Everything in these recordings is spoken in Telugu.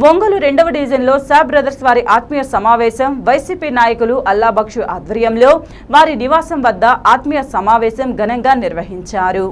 ఒంగోలు రెండవ డివిజన్లో సా బ్రదర్స్ వారి ఆత్మీయ సమావేశం వైసీపీ నాయకులు అల్లాబక్షు ఆధ్వర్యంలో వారి నివాసం వద్ద ఆత్మీయ సమావేశం ఘనంగా నిర్వహించారు.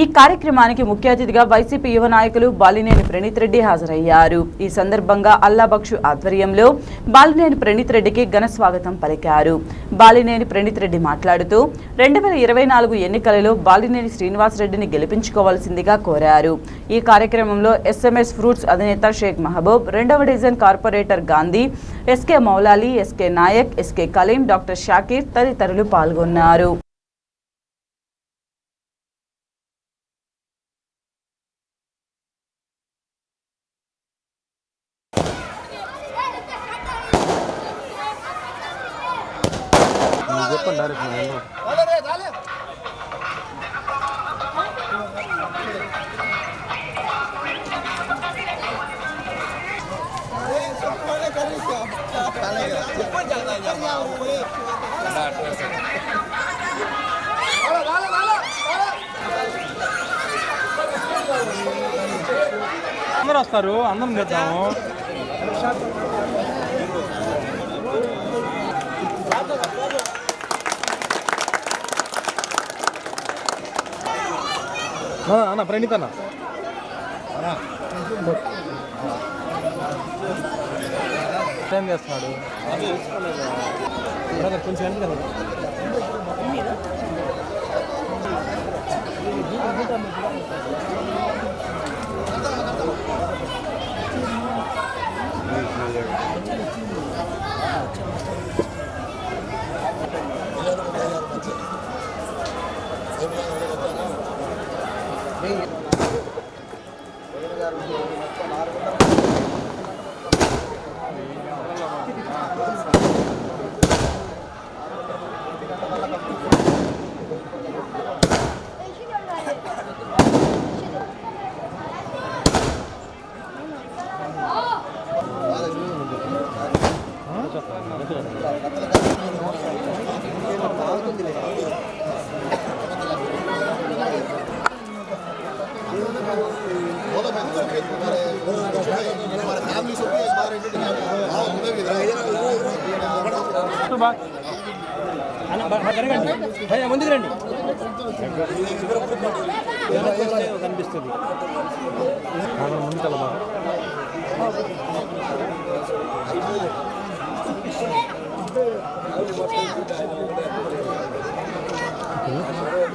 ఈ కార్యక్రమానికి ముఖ్య అతిథిగా వైసీపీ యువ నాయకులు బాలినేని ప్రణీత్ రెడ్డి హాజరయ్యారు. ఈ సందర్భంగా అల్లాబక్షు ఆధ్వర్యంలో బాలినేని ప్రణీత్ రెడ్డికి ఘన స్వాగతం పలికారు. బాలినేని ప్రణీత్ రెడ్డి మాట్లాడుతూ రెండు వేల ఇరవై నాలుగు ఎన్నికలలో బాలినేని శ్రీనివాసరెడ్డిని గెలిపించుకోవాల్సిందిగా కోరారు. ఈ కార్యక్రమంలో ఎస్ఎంఎస్ ఫ్రూట్స్ అధినేత షేక్ మహబూబ్ రెండవ division corporator Gandhi SK Moulali SK Nayak SK Kaleem doctor Shakir తదితరులు పాల్గొన్నారు. మీరు చెప్పండి డైరెక్ట్ నేను అందరూ వస్తారు అందరం చేద్దాము అన్న ప్రణీత్ అన్న. ఏం చేస్తున్నాడు? బ్రదర్, ముందుకు రండి కనిపిస్తుంది ముందుకెళ్ళమా రాఘవన్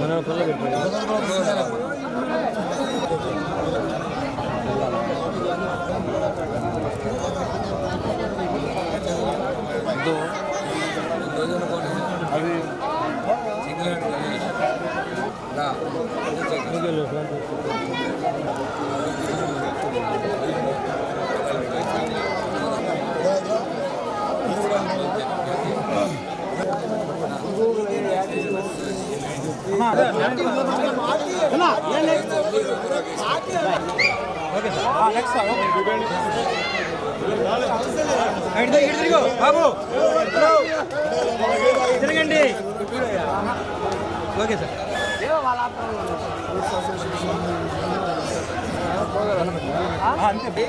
మనం okay sir. Next sir okay తిరిగో బాబు తిరగండి ఓకే సార్ అంతే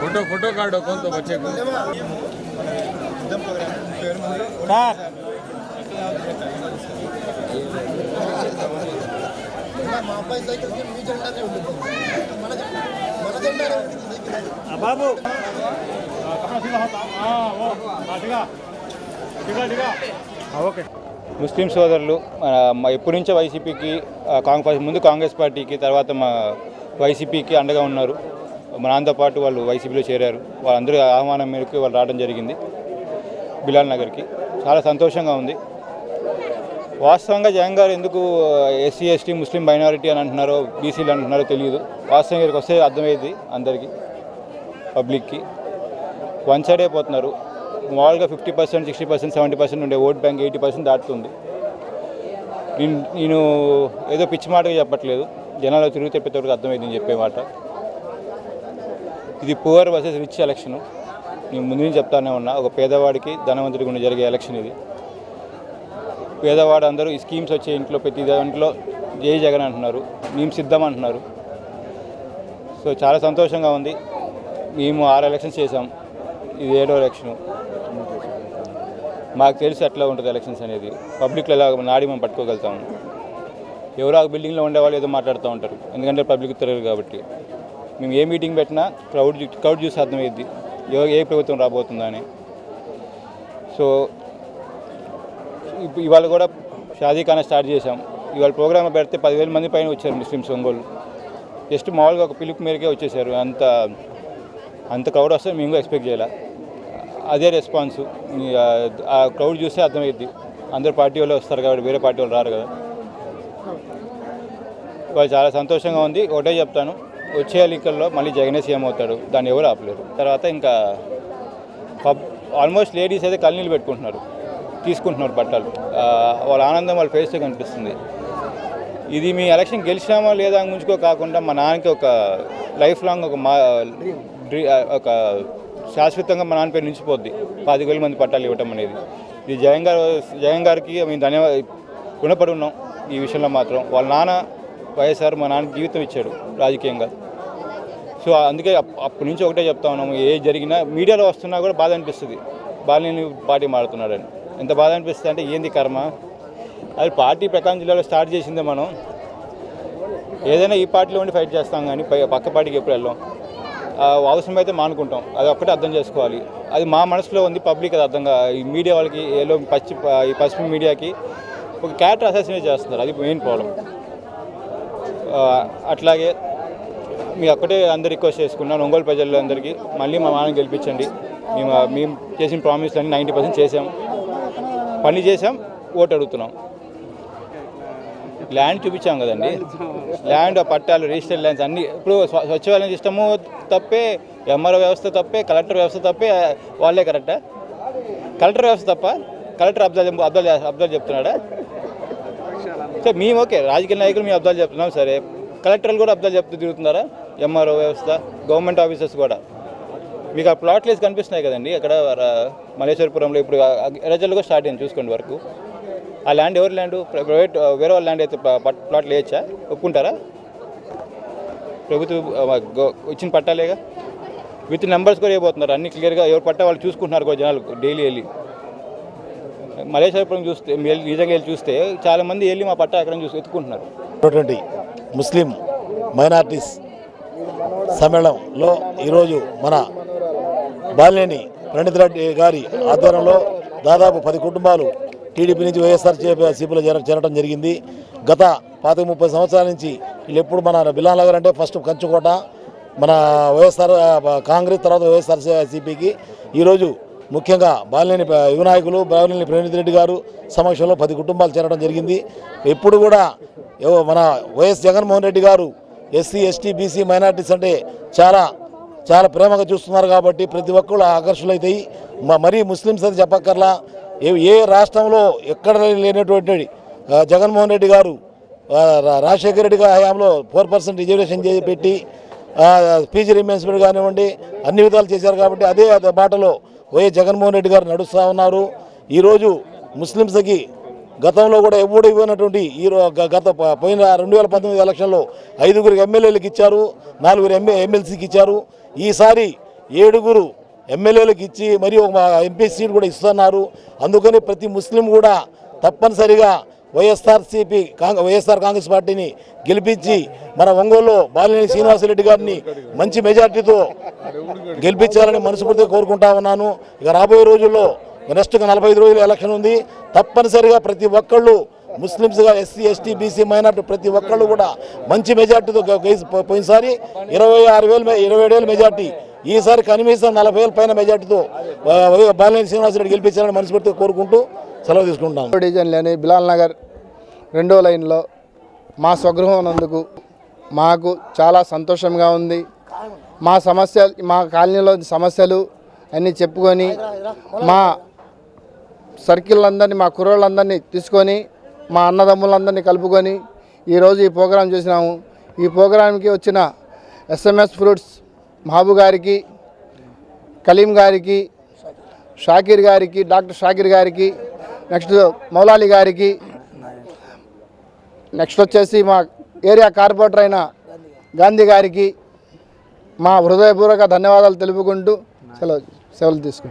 ફોટો ફોટો કાઢો કોણ તો બચે మా అబ్బాయి సైకిల్కి మీ జెండానే ఉంటుంది. మన జెండా బాబు. ఓకే. ముస్లిం సోదరులు ఎప్పటి నుంచో వైసీపీకి కాంగ్రెస్ ముందు కాంగ్రెస్ పార్టీకి తర్వాత మా వైసీపీకి అండగా ఉన్నారు. మనతో పాటు వాళ్ళు వైసీపీలో చేరారు. వాళ్ళందరూ ఆహ్వానం మేరకు వాళ్ళు రావడం జరిగింది. బిలాల్ నగర్కి. చాలా సంతోషంగా ఉంది. వాస్తవంగా జగన్ గారు ఎందుకు ఎస్సీ ఎస్టీ ముస్లిం మైనారిటీ అని అంటున్నారో బీసీలు అంటున్నారో తెలియదు. వాస్తవంగా ఇక్కడికి వస్తే అర్థమయ్యేది అందరికీ పబ్లిక్కి. వన్ సైడ్ అయిపోతున్నారు మామూలుగా fifty percent sixty percent seventy percent ఉండే ఓట్ బ్యాంక్ ఎయిటీ పర్సెంట్ దాటుతుంది. నేను నేను ఏదో పిచ్చి మాటగా చెప్పట్లేదు. జనాలు తిరిగితే ప్రతి ఒక్కరికి అర్థమైంది నేను చెప్పే మాట. ఇది పువర్ వర్సెస్ రిచ్ ఎలక్షన్. నేను ముందు నుంచి చెప్తానే ఉన్నా. ఒక పేదవాడికి ధనవంతుడికి ఉండి జరిగే ఎలక్షన్ ఇది. పేదవాడు అందరూ ఈ స్కీమ్స్ వచ్చే ఇంట్లో ప్రతి దాంట్లో జై జగన్ అంటున్నారు. మేము సిద్ధం అంటున్నారు. సో చాలా సంతోషంగా ఉంది. మేము ఆరు ఎలక్షన్స్ చేసాం ఇది ఏడో ఎలక్షను మాకు తెలిసి ఎట్లా ఉంటుంది ఎలక్షన్స్ అనేది. పబ్లిక్లో ఎలా నాడి మనం పట్టుకోగలుగుతాము ఎవరో ఒక బిల్డింగ్లో ఉండేవాళ్ళు ఏదో మాట్లాడుతూ ఉంటారు. ఎందుకంటే పబ్లిక్ తెలియదు కాబట్టి. మేము ఏ మీటింగ్ పెట్టినా క్రౌడ్ చూ- క్రౌడ్ చూసి అర్థమైద్ది ఏ- ఏ ప్రభుత్వం రాబోతుందని సో ఇవాళ కూడా షాదీఖానా స్టార్ట్ చేశాం. ఇవాళ ప్రోగ్రామ్ పెడితే పదివేల మంది పైన వచ్చారు ముస్లిమ్స్ ఒంగోలు. జస్ట్ మామూలుగా ఒక పిలుపు మేరకే వచ్చేసారు. అంత అంత క్రౌడ్ వస్తే మేము కూడా ఎక్స్పెక్ట్ చేయాలి? అదే రెస్పాన్స్ ఆ క్రౌడ్ చూస్తే అర్థమైద్ది. అందరు పార్టీ వాళ్ళు వస్తారు కాబట్టి వేరే పార్టీ వాళ్ళు రారు కదా. వాళ్ళు చాలా సంతోషంగా ఉంది. ఒకటే చెప్తాను. వచ్చే ఎన్నికల్లో మళ్ళీ జగనే సీఎం అవుతాడు. దాన్ని ఎవరు ఆపలేరు. తర్వాత ఇంకా పబ్ ఆల్మోస్ట్ లేడీస్ అయితే కళ్ళనీళ్ళు పెట్టుకుంటున్నారు తీసుకుంటున్నారు బట్టలు. వాళ్ళ ఆనందం వాళ్ళ ఫేస్లో కనిపిస్తుంది. ఇది మీ ఎలక్షన్ గెలిచినామా లేదా అని కాకుండా మా నాన్నకి ఒక లైఫ్ లాంగ్ ఒక మా డ్రీ ఒక శాశ్వతంగా మా నాన్న పేరు నిలిచిపోద్ది. పది వేల మంది పట్టాలు ఇవ్వటం అనేది. ఇది జయం గారు జయం గారికి మేము ధన్యవాద రుణపడి ఉన్నాం ఈ విషయంలో మాత్రం. వాళ్ళ నాన్న వైఎస్ఆర్ మా నాన్న జీవితం ఇచ్చాడు రాజకీయంగా. సో అందుకే అప్- అప్పటి నుంచి ఒకటే చెప్తా ఉన్నాము. ఏ జరిగినా మీడియాలో వస్తున్నా కూడా బాధ అనిపిస్తుంది. బాలినేని పార్టీ మారుతున్నాడని. ఎంత బాధ అనిపిస్తుంది అంటే ఏంది కర్మ? అది పార్టీ ప్రకాశం జిల్లాలో స్టార్ట్ చేసిందే మనం. ఏదైనా ఈ పార్టీలో ఉండి ఫైట్ చేస్తాం కానీ పక్క పార్టీకి ఎప్పుడు వెళ్ళాం అవసరమైతే మానుకుంటాం. అది ఒక్కటే అర్థం చేసుకోవాలి. అది మా మనసులో ఉంది పబ్లిక్ అది అర్థంగా ఈ మీడియా వాళ్ళకి ఏలో పచ్చి ఈ పశ్చిమ మీడియాకి ఒక క్యారెక్టర్ అసాసినేట్ చేస్తున్నారు. అది మెయిన్ ప్రాబ్లం. అట్లాగే మీ ఒక్కటే అందరు రిక్వెస్ట్ చేసుకున్నాను ఒంగోలు ప్రజలందరికీ మళ్ళీ మా మామని గెలిపించండి. మేము మేము చేసిన ప్రామిస్ అన్ని నైంటీ పర్సెంట్ చేసాం పని చేసాం ఓటు అడుగుతున్నాం. ల్యాండ్ చూపించాం కదండి. ల్యాండ్ పట్టాలు రిజిస్టర్డ్ ల్యాండ్స్ అన్ని. ఇప్పుడు స్వ- సచివాలయం సిస్టము తప్పే ఎంఆర్ఓ వ్యవస్థ తప్పే కలెక్టర్ వ్యవస్థ తప్పే వాళ్ళే కరెక్టా? కలెక్టర్ వ్యవస్థ తప్ప కలెక్టర్ అబ్జర్వ్ అబ్దాల్ అబ్జర్వ్ చెప్తున్నాడా? సో మేము ఓకే రాజకీయ నాయకులు మేము అబ్జర్వ్ చెప్తున్నాం సరే. కలెక్టర్లు కూడా అబ్జర్వ్ చెప్తూ తిరుగుతున్నారా? ఎంఆర్ఓ వ్యవస్థ గవర్నమెంట్ ఆఫీసర్స్ కూడా. మీకు ఆ ప్లాట్ కనిపిస్తున్నాయి కదండి. అక్కడ మలేశ్వరపురంలో మల్లేశ్వరపురంలో ఇప్పుడు ఎరజల్ కూడా స్టార్ట్ అయింది చూసుకోండి వరకు. ఆ ల్యాండ్ ఎవరి ల్యాండ్ ప్రైవేట్ వేరే వాళ్ళ ల్యాండ్ అయితే ప- పట్- ప్లాట్లు వేయచ్చా ఒప్పుకుంటారా? ప్రభుత్వం ఇచ్చిన పట్టాలేగా విత్ నెంబర్స్ కూడా వేయబోతున్నారు అన్ని క్లియర్గా ఎవరు పట్టా వాళ్ళు చూసుకుంటున్నారు కూడా జనాలు డైలీ వెళ్ళి. మలేశ్వరపురం చూస్తే నిజంగా వెళ్ళి చూస్తే చాలామంది వెళ్ళి మా పట్టా ఎక్కడ చూసి ఎత్తుకుంటున్నారు ముస్లిం మైనార్టీస్ సమ్మేళనంలో ఈరోజు మన బాలినేని ప్రణీత్ రెడ్డి గారి ఆధ్వర్యంలో దాదాపు పది కుటుంబాలు టీడీపీ నుంచి వైఎస్ఆర్ సిపిలో చేర చేరడం జరిగింది. గత పాతిక ముప్పై సంవత్సరాల నుంచి వీళ్ళు ఎప్పుడు మన బిలాన్ నగర్ అంటే ఫస్ట్ కంచుకోట మన వైఎస్ఆర్ కాంగ్రెస్ తర్వాత వైఎస్ఆర్ సిపికి. ఈరోజు ముఖ్యంగా బాలినేని యువ నాయకులు బాలినేని ప్రణీత్ రెడ్డి గారు సమక్షంలో పది కుటుంబాలు చేరడం జరిగింది. ఎప్పుడు కూడా మన వైఎస్ జగన్మోహన్ రెడ్డి గారు ఎస్సీ ఎస్టీ బీసీ మైనార్టీస్ అంటే చాలా చాలా ప్రేమగా చూస్తున్నారు కాబట్టి ప్రతి ఒక్కరు ఆకర్షులైతాయి. మరీ ముస్లిమ్స్ అది చెప్పక్కర్లా. ఏ ఏ రాష్ట్రంలో ఎక్కడ లేనటువంటి జగన్మోహన్ రెడ్డి గారు రాజశేఖర రెడ్డి గారి హయాంలో ఫోర్ పర్సెంట్ రిజర్వేషన్ చేసి పెట్టి పీజీ రిమెన్స్మెంట్ కానివ్వండి అన్ని విధాలు చేశారు కాబట్టి అదే బాటలో వైఎస్ జగన్మోహన్ రెడ్డి గారు నడుస్తూ ఉన్నారు. ఈరోజు ముస్లిమ్స్కి గతంలో కూడా ఎప్పుడు ఇవ్వనటువంటి ఈ గత పోయిన రెండు వేల పంతొమ్మిది ఎలక్షన్లో ఐదుగురు ఎమ్మెల్యేలకు ఇచ్చారు నాలుగురు ఎమ్మె ఎమ్మెల్సీకి ఇచ్చారు. ఈసారి ఏడుగురు ఎమ్మెల్యేలకు ఇచ్చి మరి ఒక ఎంపీ సీట్ కూడా ఇస్తున్నారు. అందుకని ప్రతి ముస్లిం కూడా తప్పనిసరిగా వైఎస్ఆర్సీపీ కాంగ్రెస్ వైఎస్ఆర్ కాంగ్రెస్ పార్టీని గెలిపించి మన ఒంగోలులో బాలినేని శ్రీనివాసరెడ్డి గారిని మంచి మెజార్టీతో గెలిపించాలని మనస్ఫూర్తిగా కోరుకుంటా ఉన్నాను. ఇక రాబోయే రోజుల్లో నెక్స్ట్ నలభై ఐదు రోజులు ఎలక్షన్ ఉంది. తప్పనిసరిగా ప్రతి ఒక్కళ్ళు ముస్లిమ్స్గా ఎస్సీ ఎస్టీ బీసీ మైనార్టీ ప్రతి ఒక్కళ్ళు కూడా మంచి మెజార్టీతో పోయినసారి ఇరవై ఆరు వేలు ఇరవై ఏడు వేలు మెజార్టీ. ఈసారి కనీసం నలభై వేల పైన మెజార్టీతో ఆ, వై- బాలినేని శ్రీనివాసరెడ్డి గెలిపించాలని మనస్ఫూర్తిగా కోరుకుంటూ సెలవు తీసుకుంటాను డివిజన్లోని బిలాల్ నగర్ రెండో లైన్లో మా స్వగృహం నందుకు మాకు చాలా సంతోషంగా ఉంది. మా సమస్య మా కాలనీలో సమస్యలు అన్నీ చెప్పుకొని మా సర్కిల్ అందరినీ మా కుర్రోళ్ళందరినీ తీసుకొని మా అన్నదమ్ములందరినీ కలుపుకొని ఈరోజు ఈ ప్రోగ్రాం చేసినాము. ఈ ప్రోగ్రాంకి వచ్చిన ఎస్ఎంఎస్ ఫ్రూట్స్ మహబూ గారికి కలీం గారికి షాకీర్ గారికి డాక్టర్ షాకీర్ గారికి నెక్స్ట్ మౌలాలి గారికి నెక్స్ట్ వచ్చేసి మా ఏరియా కార్పొరేటర్ అయిన గాంధీ గారికి మా హృదయపూర్వక ధన్యవాదాలు తెలుపుకుంటూ సెలవు సెలవులు తీసుకుంటాం